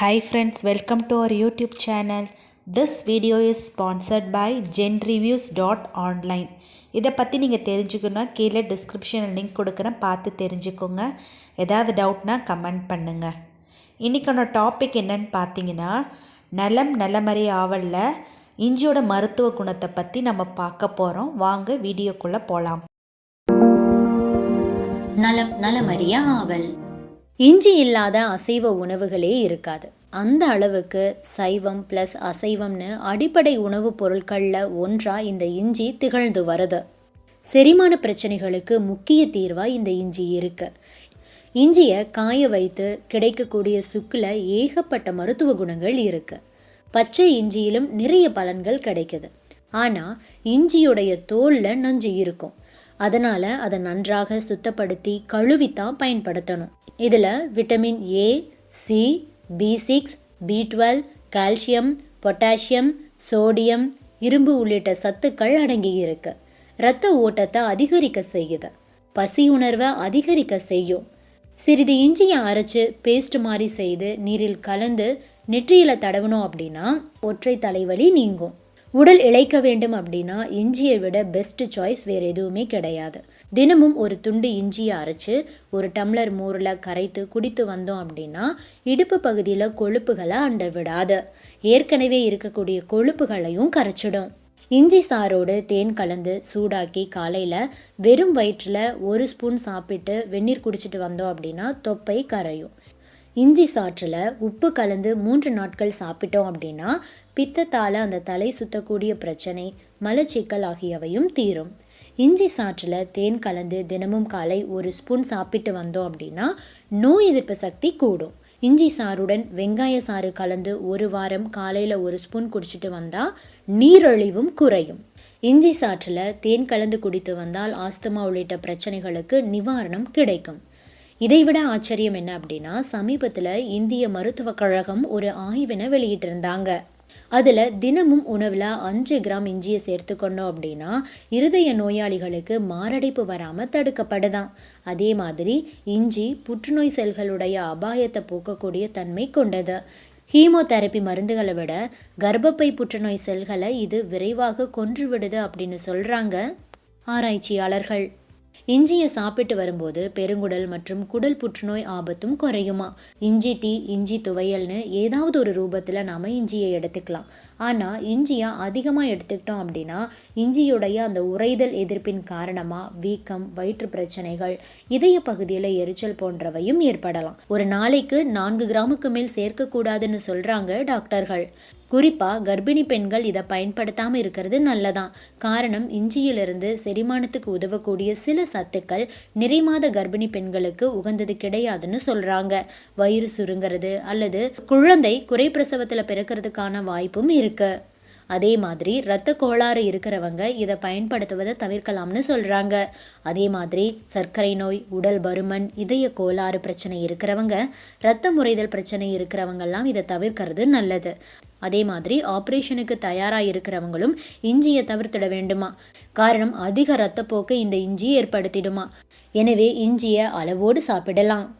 Hi friends, welcome to our YouTube channel. This video is sponsored by genreviews.online. இதை பற்றி நீங்கள் தெரிஞ்சுக்கணும்னா கீழே டிஸ்கிரிப்ஷனில் லிங்க் கொடுக்குறேன். பார்த்து தெரிஞ்சுக்கோங்க. ஏதாவது டவுட்னா கமெண்ட் பண்ணுங்கள் இன்றைக்கான டாபிக் என்னன்னு பார்த்தீங்கன்னா நலம் நலமறை ஆவலில் இஞ்சியோட மருத்துவ குணத்தை பற்றி நம்ம பார்க்க போகிறோம் வாங்க வீடியோக்குள்ளே போகலாம் நலம் நலமறிய ஆவல். இஞ்சி இல்லாத அசைவ உணவுகளே இருக்காது. அந்த அளவுக்கு சைவம் ப்ளஸ் அசைவம்னு அடிப்படை உணவுப் பொருட்களில் ஒன்றாக இந்த இஞ்சி திகழ்ந்து வருது. செரிமான பிரச்சனைகளுக்கு முக்கிய தீர்வாக இந்த இஞ்சி இருக்கு. இஞ்சியை காய வைத்து கிடைக்கக்கூடிய சுக்கில் ஏகப்பட்ட மருத்துவ குணங்கள் இருக்கு. பச்சை இஞ்சியிலும் நிறைய பலன்கள் கிடைக்குது. ஆனால் இஞ்சியுடைய தோலில் நஞ்சு இருக்கும். அதனால் அதை நன்றாக சுத்தப்படுத்தி கழுவித்தான் பயன்படுத்தணும். இதில் vitamin A C B six B twelve calcium potassium sodium இரும்பு உள்ளிட்ட சத்துக்கள் அடங்கி இருக்கு. இரத்த ஓட்டத்தை அதிகரிக்க செய்யுது. பசி உணர்வை அதிகரிக்க செய்யும். சிறிது இஞ்சியை அரைச்சு பேஸ்ட் மாதிரி செய்து நீரில் கலந்து நெற்றியில் தடவணும் அப்படின்னா ஒற்றை தலைவலி நீங்கும். உடல் இழைக்க வேண்டும் அப்படின்னா இஞ்சியை விட பெஸ்ட் சாய்ஸ் வேறு எதுவுமே கிடையாது. தினமும் ஒரு துண்டு இஞ்சியை அரைச்சு ஒரு டம்ளர் மோரில் கரைத்து குடித்து வந்தோம் அப்படின்னா இடுப்பு பகுதியில் கொழுப்புகளை அண்ட விடாது. ஏற்கனவே இருக்கக்கூடிய கொழுப்புகளையும் கரைச்சிடும். இஞ்சி சாரோடு தேன் கலந்து சூடாக்கி காலையில் வெறும் வயிற்றில் ஒரு ஸ்பூன் சாப்பிட்டு வெந்நீர் குடிச்சிட்டு வந்தோம் அப்படின்னா தொப்பை கரையும். இஞ்சி சாற்றில் உப்பு கலந்து மூன்று நாட்கள் சாப்பிட்டோம் அப்படின்னா பித்தத்தால் அந்த தலை சுத்தக்கூடிய பிரச்சனை மலச்சிக்கல் ஆகியவையும் தீரும். இஞ்சி சாற்றில் தேன் கலந்து தினமும் காலை ஒரு ஸ்பூன் சாப்பிட்டு வந்தோம் அப்படின்னா நோய் எதிர்ப்பு சக்தி கூடும். இஞ்சி சாறுடன் வெங்காய சாறு கலந்து ஒரு வாரம் காலையில் ஒரு ஸ்பூன் குடிச்சிட்டு வந்தால் நீரழிவும் குறையும். இஞ்சி சாற்றில் தேன் கலந்து குடித்து வந்தால் ஆஸ்துமா உள்ளிட்ட பிரச்சனைகளுக்கு நிவாரணம் கிடைக்கும். இதைவிட ஆச்சரியம் என்ன அப்படின்னா சமீபத்தில் இந்திய மருத்துவக் கழகம் ஒரு ஆய்வினை வெளியிட்டிருந்தாங்க. அதில் தினமும் உணவில் அஞ்சு கிராம் இஞ்சியை சேர்த்துக்கொண்டோம் அப்படின்னா இருதய நோயாளிகளுக்கு மாரடைப்பு வராமல் தடுக்கப்படுதான். அதே மாதிரி இஞ்சி புற்றுநோய் செல்களுடைய அபாயத்தை போக்கக்கூடிய தன்மை கொண்டது. ஹீமோதெரப்பி மருந்துகளை விட கர்ப்பப்பை புற்றுநோய் செல்களை இது விரைவாக கொன்றுவிடுது அப்படின்னு சொல்கிறாங்க ஆராய்ச்சியாளர்கள். இஞ்சியை சாப்பிட்டு வரும்போது பெருங்குடல் மற்றும் குடல் புற்றுநோய் ஆபத்தும் குறையுமா? இஞ்சி டீ இஞ்சி துவையல்னு ஏதாவது ஒரு ரூபத்தில் நாம் இஞ்சியை எடுத்துக்கலாம். ஆனால் இஞ்சியை அதிகமாக எடுத்துக்கிட்டோம் அப்படின்னா இஞ்சியுடைய அந்த உறைதல் எதிர்ப்பின் காரணமாக வீக்கம் வயிற்று பிரச்சனைகள் இதய பகுதியில் எரிச்சல் போன்றவையும் ஏற்படலாம். ஒரு நாளைக்கு நான்கு கிராமுக்கு மேல் சேர்க்கக்கூடாதுன்னு சொல்கிறாங்க டாக்டர்கள். குறிப்பாக கர்ப்பிணி பெண்கள் இதை பயன்படுத்தாமல் இருக்கிறது நல்லதான். காரணம் இஞ்சியிலிருந்து செரிமானத்துக்கு உதவக்கூடிய சில சத்துக்கள் நிறைமாத கர்ப்பிணி பெண்களுக்கு உகந்தது கிடையாதுன்னு சொல்கிறாங்க வயிறு சுருங்கிறது அல்லது குழந்தை குறை பிரசவத்தில் பிறக்கிறதுக்கான வாய்ப்பும் இருக்கு. அதே மாதிரி இரத்த கோளாறு இருக்கிறவங்க இதை பயன்படுத்துவதை தவிர்க்கலாம்னு சொல்கிறாங்க அதே மாதிரி சர்க்கரை நோய் உடல் பருமன் இதய கோளாறு பிரச்சனை இருக்கிறவங்க இரத்த முறைதல் பிரச்சனை இருக்கிறவங்கெல்லாம் இதை தவிர்க்கிறது நல்லது. அதே மாதிரி ஆப்ரேஷனுக்கு தயாராக இருக்கிறவங்களும் இஞ்சியை தவிர்த்திட வேண்டுமா? காரணம் அதிக இரத்தப்போக்கு இந்த இஞ்சி ஏற்படுத்திடுமா? எனவே இஞ்சியை அளவோடு சாப்பிடலாம்.